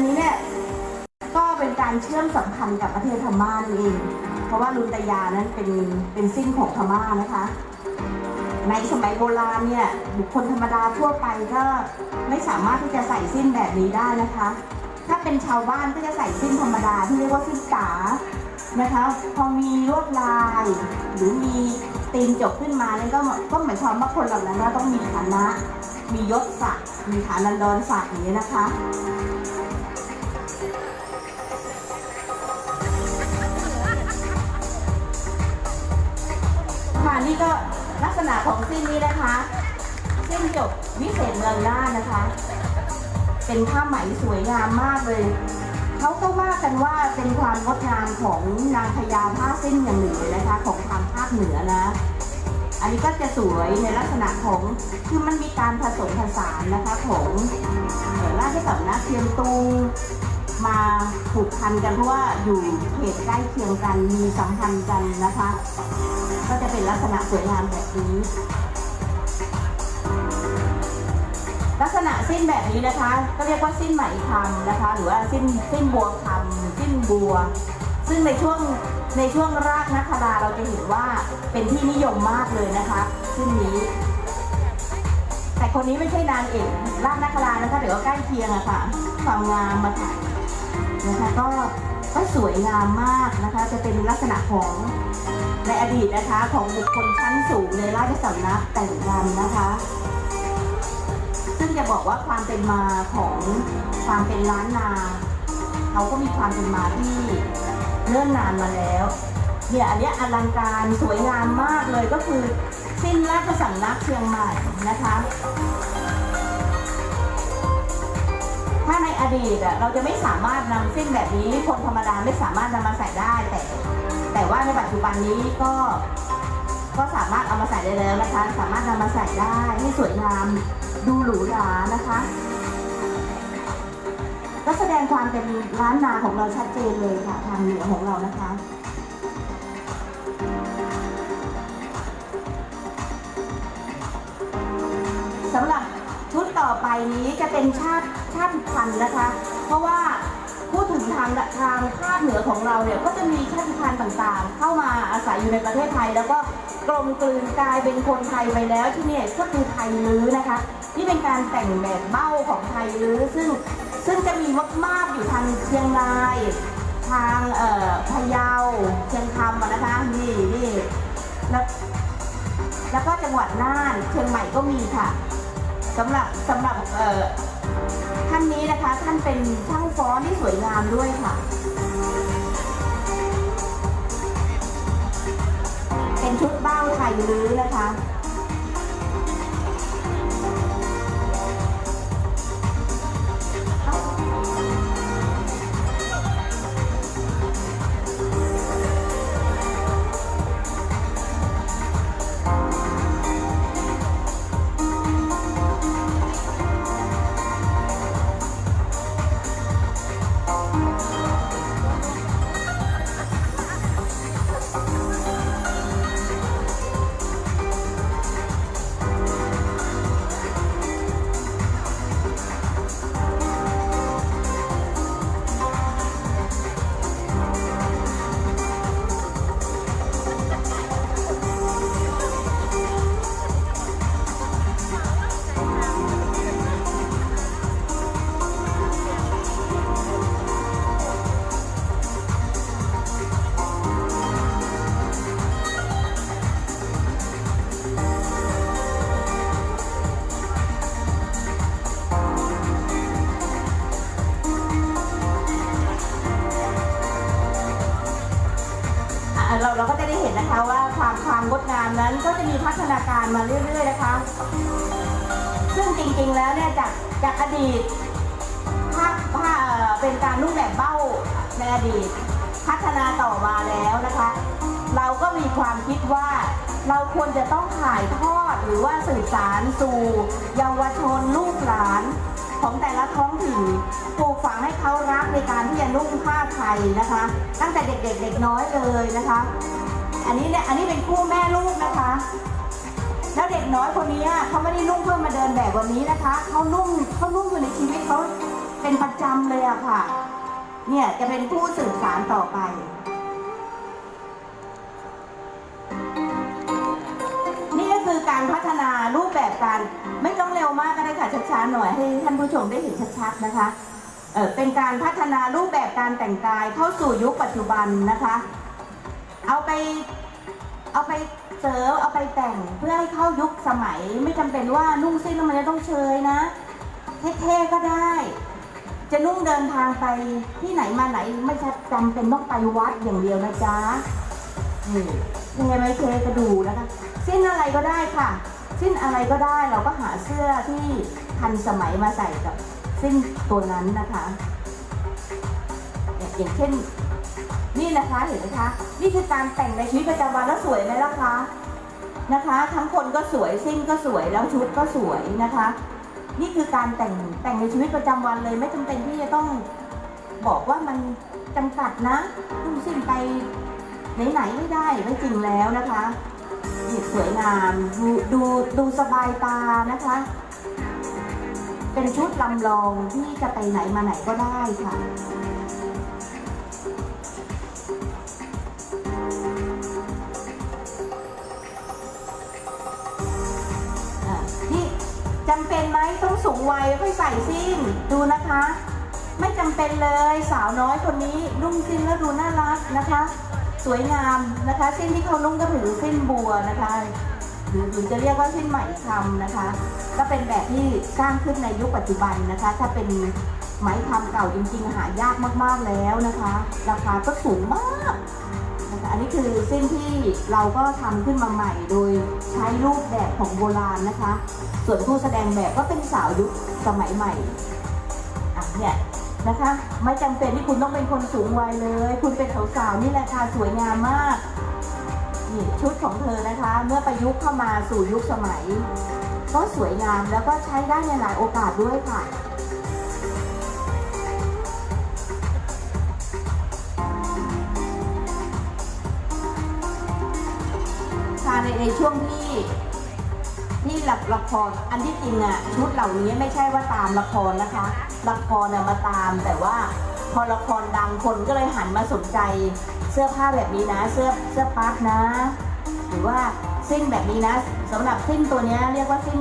นนี้เนี่ยก็เป็นการเชื่อมสัมพันธ์กับประเทศพม่านั่นเอง เพราะว่าลุนตยานั้นเป็นเป็นสิ้นของพม่านะคะ ในสมัยโบราณเนี่ยบุคคลธรรมดาทั่วไปก็ไม่สามารถที่จะใส่สิ้นแบบนี้ได้นะคะ ถ้าเป็นชาวบ้านก็จะใส่สิ้นธรรมดาที่เรียกว่าสิ้นกานะคะ พอมีลวดลาย หรือมีตีนจบขึ้นมาเนี่ยก็ก็หมายความว่าคนเหล่านั้นต้องมีฐานะ มียศศักดิ์มีฐานันดรศักดิ์อย่างนี้นะคะ ค่ะนี่ก็ลักษณะของสิ้นนี้นะคะเส้นจบวิเศษเมืองน่านนะคะ เป็นผ้าไหมสวยงามมากเลย เขาก็ว่ากันว่าเป็นความงดงามของนางพญาผ้าสิ้นอย่างหนึ่งเลยนะคะ ของทางภาคเหนือนะ อันนี้ก็จะสวยในลักษณะของคือมันมีการผสมผสานนะคะของเอ่อราชสำนักเชียงตุง มาผูกพันกันเพราะว่าอยู่เขตใกล้เคียงกันมีสัมพันธ์กันนะคะ ก็จะเป็นลักษณะสวยงามแบบนี้ ลักษณะสิ้นแบบนี้นะคะ ก็เรียกว่าสิ้นไหมคำนะคะ หรือว่าสิ้นสิ้นบัวคำสิ้นบัว ซึ่งในช่วงในช่วงรากนักคราเราจะเห็นว่าเป็นที่นิยมมากเลยนะคะสิ้นนี้แต่คนนี้ไม่ใช่นางเอกรากนักครานะคะเดี๋ยวก็ใกล้เคียงอะค่ะ ความงามมาค่ะ นะคะก็ก็สวยงามมากนะคะจะเป็นลักษณะของในอดีตนะคะของบุคคลชั้นสูงในราชสำนักแต่งงานนะคะ ซึ่งจะบอกว่าความเป็นมาของความเป็นล้านนาเขาก็มีความเป็นมาที่เนิ่นนานมาแล้วเนี่ยอันเนี้ยอลังการสวยงามมากเลยก็คือสิ้นราชสำนักเชียงใหม่นะคะ ถ้าในอดีตอะเราจะไม่สามารถนำสิ้นแบบนี้คนธรรมดาไม่สามารถนำมาใส่ได้ แต่แต่ว่าในปัจจุบันนี้ก็ก็สามารถเอามาใส่ได้แล้วนะคะ สามารถนำมาใส่ได้ให้สวยงามดูหรูหรานะคะ ก็แสดงความเป็นล้านนาของเราชัดเจนเลยค่ะ ทางเหนือของเรานะคะ สำหรับ อไปนี้จะเป็นชาติชาติพันธุ์นะคะ เพราะว่าพูดถึงทางทางภาคเหนือของเราเนี่ยก็จะมีชาติพันธุ์ต่างๆ เข้ามาอาศัยอยู่ในประเทศไทย แล้วก็กลมกลืนกลายเป็นคนไทยไปแล้วที่นี่ก็คือไทยลื้อนะคะ นี่เป็นการแต่งแบบเบ้าของไทยลื้อซึ่งซึ่งจะมีมากๆอยู่ทางเชียงราย ทางเอ่อพะเยาเชียงคำนะคะนี่นี่แล้วแล้วก็จังหวัดน่านเชียงใหม่ก็มีค่ะ สำหรับสำหรับเอ่อท่านนี้นะคะท่านเป็นช่างฟ้อนที่สวยงามด้วยค่ะ เป็นชุดเบ้าไทยลื้อนะคะอะ มาเรื่อยๆนะคะ ซึ่งจริงๆแล้วเนี่ยจากจากอดีตผ้าผ้าเอ่อเป็นการนุ่งแบบเบ้าในอดีต พัฒนาต่อมาแล้วนะคะ เราก็มีความคิดว่าเราควรจะต้องถ่ายทอดหรือว่าสื่อสารสู่เยาวชนลูกหลานของแต่ละท้องถิ่นปลูกฝังให้เขารักในการที่จะนุ่งผ้าไทยนะคะ ตั้งแต่เด็กๆเด็กน้อยเลยนะคะ อันนี้เนี่ยอันนี้เป็นคู่แม่ลูกนะคะ แล้วเด็กน้อยคนนี้เขาไม่ได้นุ่งเพื่อมาเดินแบบวันนี้นะคะเขานุ่งเขานุ่งอยู่ในชีวิตเขาเป็นประจำเลยอะค่ะ เนี่ยจะเป็นผู้สื่อสารต่อไปนี่ก็คือการพัฒนารูปแบบการไม่ต้องเร็วมากก็ได้ค่ะช้าๆหน่อยให้ท่านผู้ชมได้เห็นชัดๆนะคะเออเป็นการพัฒนารูปแบบการแต่งกายเข้าสู่ยุคปัจจุบันนะคะ เอาไปเอาไป เสริมเอาไปแต่งเพื่อให้เข้ายุคสมัย ไม่จำเป็นว่านุ่งสิ้นแล้วมันจะต้องเชยนะเท่ๆก็ได้ จะนุ่งเดินทางไปที่ไหนมาไหนไม่จำเป็นต้องไปวัดอย่างเดียวนะจ๊ะนี่เทไหมเทกระดูนะคะสิ้นอะไรก็ได้ค่ะ สิ้นอะไรก็ได้เราก็หาเสื้อที่ทันสมัยมาใส่กับสิ้นตัวนั้นนะคะ อย่างเช่น นี่นะคะเห็นไหมคะ นี่คือการแต่งในชีวิตประจำวันแล้วสวยไหมล่ะคะนะคะ ทั้งคนก็สวยสิ้นก็สวยแล้วชุดก็สวยนะคะ นี่คือการแต่งแต่งในชีวิตประจำวันเลย ไม่จำเป็นที่จะต้องบอกว่ามันจำกัดนะนุ่งสิ้นไปไหนๆไม่ได้ไม่จริงแล้วนะคะนี่สวยงามดูดูดูสบายตานะคะ เป็นชุดลำลองที่จะไปไหนมาไหนก็ได้ค่ะำเป็นไหมต้องสูงวัยค่อยใส่สิ้นดูนะคะ ไม่จำเป็นเลยสาวน้อยคนนี้นุ่งสิ้นแล้วดูน่ารักนะคะ สวยงามนะคะสิ้นที่เขานุ่งก็ถือสิ้นบัวนะคะหรือหรือจะเรียกว่าสิ้นไหมคำนะคะ ก็เป็นแบบที่สร้างขึ้นในยุคปัจจุบันนะคะ ถ้าเป็นไหมคำเก่าจริงๆหายากมากๆแล้วนะคะ ราคาก็สูงมาก นะคะอันนี้คือเส้นที่เราก็ทำขึ้นมาใหม่โดยใช้รูปแบบของโบราณนะคะ ส่วนผู้แสดงแบบก็เป็นสาวยุคสมัยใหม่อะเนี่ยนะคะ ไม่จำเป็นที่คุณต้องเป็นคนสูงวัยเลย คุณเป็นสาวๆนี่แหละค่ะสวยงามมากนี่ชุดของเธอนะคะ เมื่อประยุกต์เข้ามาสู่ยุคสมัย ก็สวยงามแล้วก็ใช้ได้ในหลายโอกาสด้วยค่ะ ในในช่วงที่ที่ละละครอันที่จริงอะชุดเหล่านี้ไม่ใช่ว่าตามละครนะคะ ละครน่ะมาตามแต่ว่าพอละครดังคนก็เลยหันมาสนใจ เสื้อผ้าแบบนี้นะ เสื้อเสื้อปั๊กนะ หรือว่าสิ้นแบบนี้นะสำหรับสิ้นตัวเนี้ยเรียกว่าสิ้น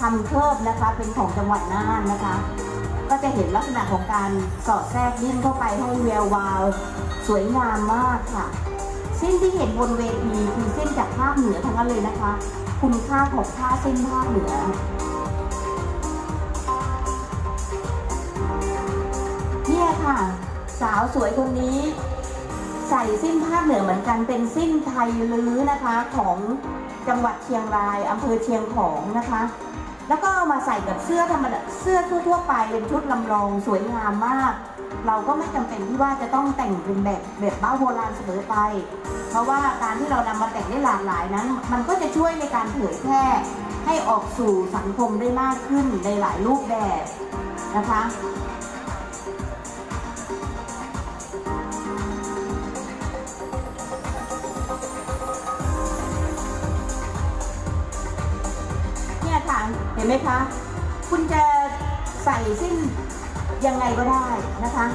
ทำเคิบนะคะ เป็นของจังหวัดน่านนะคะ ก็จะเห็นลักษณะของการสอดแทรกยิ่งเข้าไปให้แวววาว สวยงามมากค่ะ ส้นที่เห็นบนเวทีคือเส้นจากภาคเหนือทั้งนั้นเลยนะคะ คุณค่าของผ้าเส้นภาคเหนือ เนี่ยค่ะ สาวสวยคนนี้ ใส่สิ้นภาคเหนือเหมือนกันเป็นสิ้นไทยลื้อนะคะของจังหวัดเชียงรายอำเภอเชียงของนะคะ แล้วก็มาใส่กับเสื้อธรรมดาเสื้อทั่วๆไปเป็นชุดลำลองสวยงามมาก เราก็ไม่จำเป็นที่ว่าจะต้องแต่งเป็นแบบแบบบ้าโบราณเสมอไป เพราะว่าการที่เรานำมาแต่งได้หลากหลายนั้น มันก็จะช่วยในการเผยแพร่ให้ออกสู่สังคมได้มากขึ้นในหลายรูปแบบนะคะเนี่ยค่ะเห็นไหมคะ คุณจะใส่สิ้น ยังไงก็ได้นะคะ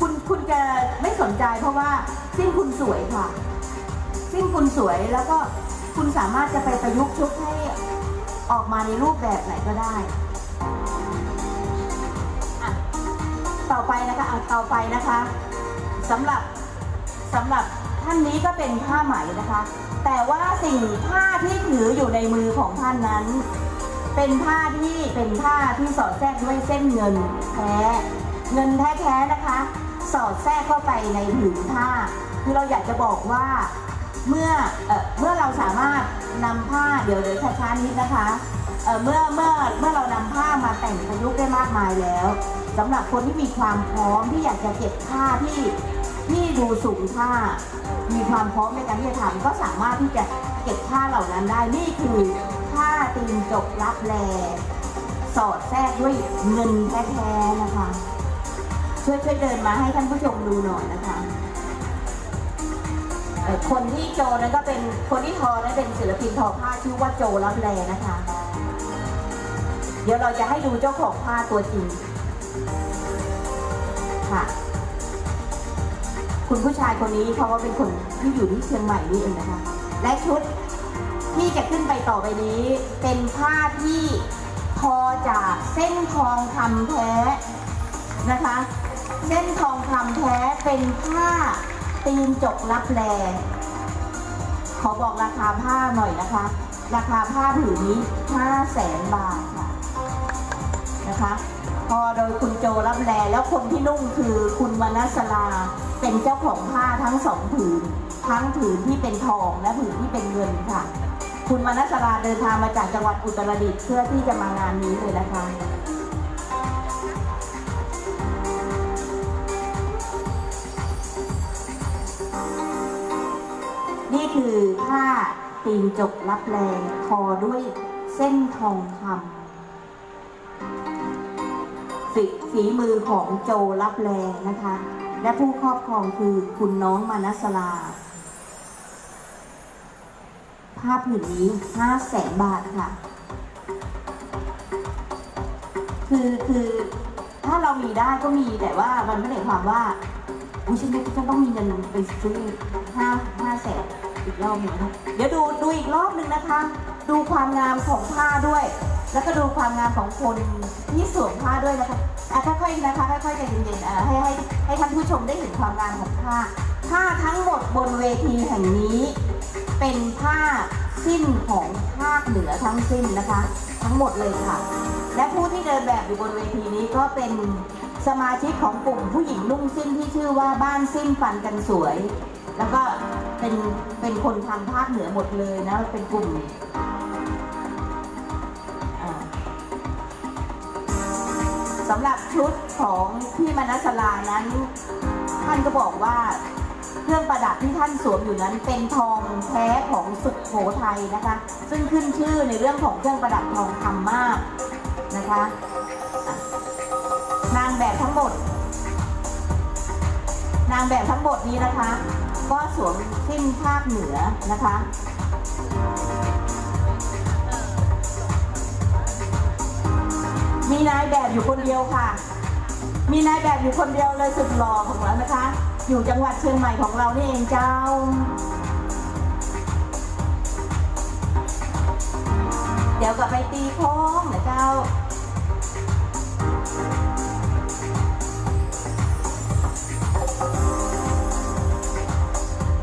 คุณคุณจะไม่สนใจเพราะว่าสิ้นคุณสวยค่ะ สิ้นคุณสวยแล้วก็คุณสามารถจะไปประยุกต์ชุดให้ออกมาในรูปแบบไหนก็ได้อะต่อไปนะคะเอะต่อไปนะคะสำหรับสำหรับท่านนี้ก็เป็นผ้าไหมนะคะ แต่ว่าสิ่งผ้าที่ถืออยู่ในมือของท่านนั้น เป็นผ้าที่เป็นผ้าที่สอดแทรกด้วยเส้นเงินแท้ เงินแท้ๆนะคะ สอดแทรกเข้าไปในผืนผ้า คือเราอยากจะบอกว่าเมื่อเออเมื่อเราสามารถนำผ้าเดี๋ยวเดี๋ยวช้าๆนิดนะคะเเมื่อเมื่อเมื่อเรานำผ้ามาแต่งประยุกต์ได้มากมายแล้วสำหรับคนที่มีความพร้อมที่อยากจะเก็บผ้าที่ที่ดูสูงผ้า มีความพร้อมในการที่จะทำก็สามารถที่จะเก็บผ้าเหล่านั้นได้นี่คือ ผ้าตีนจกรับแล สอดแทรกด้วยเงินแท้ๆนะคะ ช่วยช่วยเดินมาให้ท่านผู้ชมดูหน่อยนะคะ คนที่โจนั้นก็เป็นคนที่ทอนั้นเป็นศิลปินทอผ้าชื่อว่าโจรับแลนะคะ เดี๋ยวเราจะให้ดูเจ้าของผ้าตัวจริงค่ะคุณผู้ชายคนนี้เขาว่าเป็นคนที่อยู่ที่เชียงใหม่นี่เองนะคะ และชุด ที่จะขึ้นไปต่อไปนี้ เป็นผ้าที่ทอจากเส้นทองคำแท้นะคะ เส้นทองคำแท้เป็นผ้าตีนจกรับแลขอบอกราคาผ้าหน่อยนะคะ ราคาผ้าผืนนี้5แสนบาทค่ะนะคะ พอโดยคุณโจรับแลแล้วคนที่นุ่งคือคุณมนัสลาเป็นเจ้าของผ้าทั้งสองผืน ทั้งผืนที่เป็นทองและผืนที่เป็นเงินค่ะ คุณมนัสลาเดินทางมาจากจังหวัดอุตรดิตถ์เพื่อที่จะมางานนี้เลยนะคะนี่คือผ้าตีนจกรับแรงทอด้วยเส้นทองคำฝีฝีมือของโจรับแรงนะคะ และผู้ครอบครองคือคุณน้องมานัสลา ผ้าผืนนี้ห้าแสนบาทค่ะ คือคือถ้าเรามีได้ก็มีแต่ว่ามันไม่ได้ความว่าอุ้ยฉันไม่ฉันต้องมีเงินไปซื้อห้าห้าแสนอีกรอบหนึ่งนะเดี๋ยวดูดูอีกรอบหนึ่งนะคะ ดูความงามของผ้าด้วย แล้วก็ดูความงามของคนที่สวมผ้าด้วยนะคะอะค่อยๆนะคะค่อยๆใจเย็นๆอะให้ให้ให้ท่านผู้ชมได้เห็นความงามของผ้าผ้าทั้งหมดบนเวทีแห่งนี้ เป็นผ้าสิ้นของภาคเหนือทั้งสิ้นนะคะ ทั้งหมดเลยค่ะ และผู้ที่เดินแบบอยู่บนเวทีนี้ก็เป็นสมาชิกของกลุ่มผู้หญิงนุ่งสิ้นที่ชื่อว่าบ้านสิ้นฟันกันสวย แล้วก็เป็นเป็นคนทางภาคเหนือหมดเลยนะเป็นกลุ่มสำหรับชุดของพี่มนัสลานั้น ท่านก็บอกว่า เครื่องประดับที่ท่านสวมอยู่นั้นเป็นทองแท้ของสุขโขทัยนะคะ ซึ่งขึ้นชื่อในเรื่องของเครื่องประดับทองคำมากนะคะ นางแบบทั้งหมด นางแบบทั้งหมดนี้นะคะ ก็สวมสิ้นภาคเหนือนะคะมีนายแบบอยู่คนเดียวค่ะ มีนายแบบอยู่คนเดียวเลยสุดหล่อของเรานะคะ อยู่จังหวัดเชียงใหม่ของเรานี่เองเจ้า เดี๋ยวกลับไปตีโค้งนะเจ้า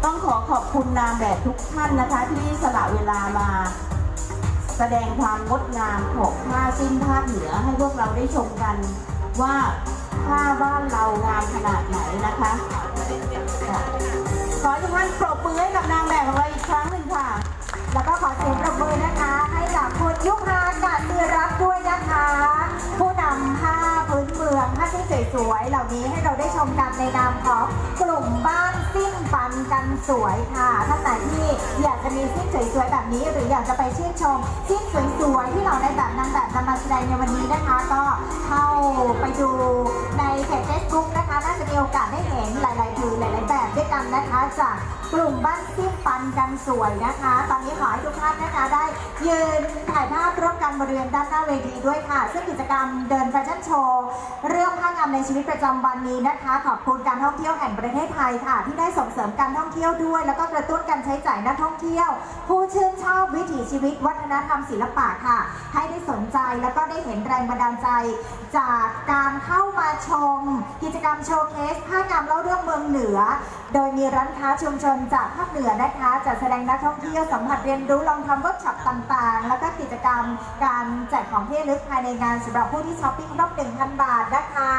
ต้องขอขอบคุณนางแบบทุกท่านนะคะ ที่สละเวลามา แสดงความงดงามของผ้าสิ้นภาคเหนือให้พวกเราได้ชมกันว่าผ้าบ้านเรางามขนาดไหนนะคะ ขอให้ทุกท่านปรบมือให้กับนางแบบของเราอีกครั้งหนึ่งค่ะ แล้วก็ขอเสียงปรบมือนะคะ ให้กับคุณยุพากาศเตือรักด้วยนะคะ ผู้นำผ้าพื้นเมืองผ้าสิ้นสวยๆเหล่านี้ให้เราได้ชมกันในนามของกลุ่มบ้านสิ้นปันกันสวยค่ะท่านไหนที่อยากจะมีสิ้นสวยๆแบบนี้ หรืออยากจะไปชื่นชมสิ้นสวยๆที่เราในแบบนางแบบนำมาแสดงในวันนี้นะคะ ก็เข้าไปดูในเพจ Facebook นะคะน่าจะมีโอกาสได้เห็นหลายๆ คือหลายๆแบบด้วยกันนะคะ จากกลุ่มบ้านสิ้นปันกันสวยนะคะ ตอนนี้ขอให้ทุกท่านนะคะได้ ยืนถ่ายภาพร่วมกันบริเวณด้านหน้าเวทีด้วยค่ะ ซึ่งกิจกรรมเดินแฟชั่นโชว์เรื่องผ้างามในชีวิตประจำวันนี้นะคะ ขอบคุณการท่องเที่ยวแห่งประเทศไทยค่ะ ที่ได้ส่งเสริมการท่องเที่ยวด้วย แล้วก็กระตุ้นการใช้จ่ายนักท่องเที่ยว ผู้ชื่นชอบวิถีชีวิต วัฒนธรรมศิลปะค่ะ ให้ได้สนใจแล้วก็ได้เห็นแรงบันดาลใจ จากการเข้ามาชม กิจกรรมโชว์เคสผ้างามเล่าเรื่องเมืองเหนือ โดยมีร้านค้าชุมชนจากภาคเหนือนะคะจัดแสดงนักท่องเที่ยวสัมผัสเรียนรู้ลองทำเวิร์กช็อปต่างๆ แล้วก็กิจกรรมการแจกของที่ระลึกภายในงานสำหรับผู้ที่ช้อปปิ้งรอบ1,000 บาทนะคะ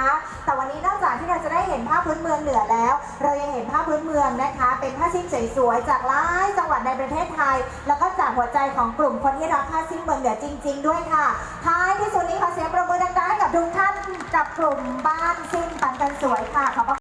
แต่วันนี้นอกจากที่เราจะได้เห็นผ้าพพื้นเมืองเหนือแล้ว เรายังเห็นผ้าพพื้นเมืองนะคะ เป็นผ้าสิ้นสวยๆจากหลายจังหวัดในประเทศไทย แล้วก็จากหัวใจของกลุ่มคนที่รักผ้าสิ้นเมืองเหนือจริง ๆ ด้วยค่ะ ท้ายที่สุดนี้ขอเสียงประมือดังๆให้กับทุกท่านกับกลุ่มบ้านสิ้นปันกันสวยค่ะขอบ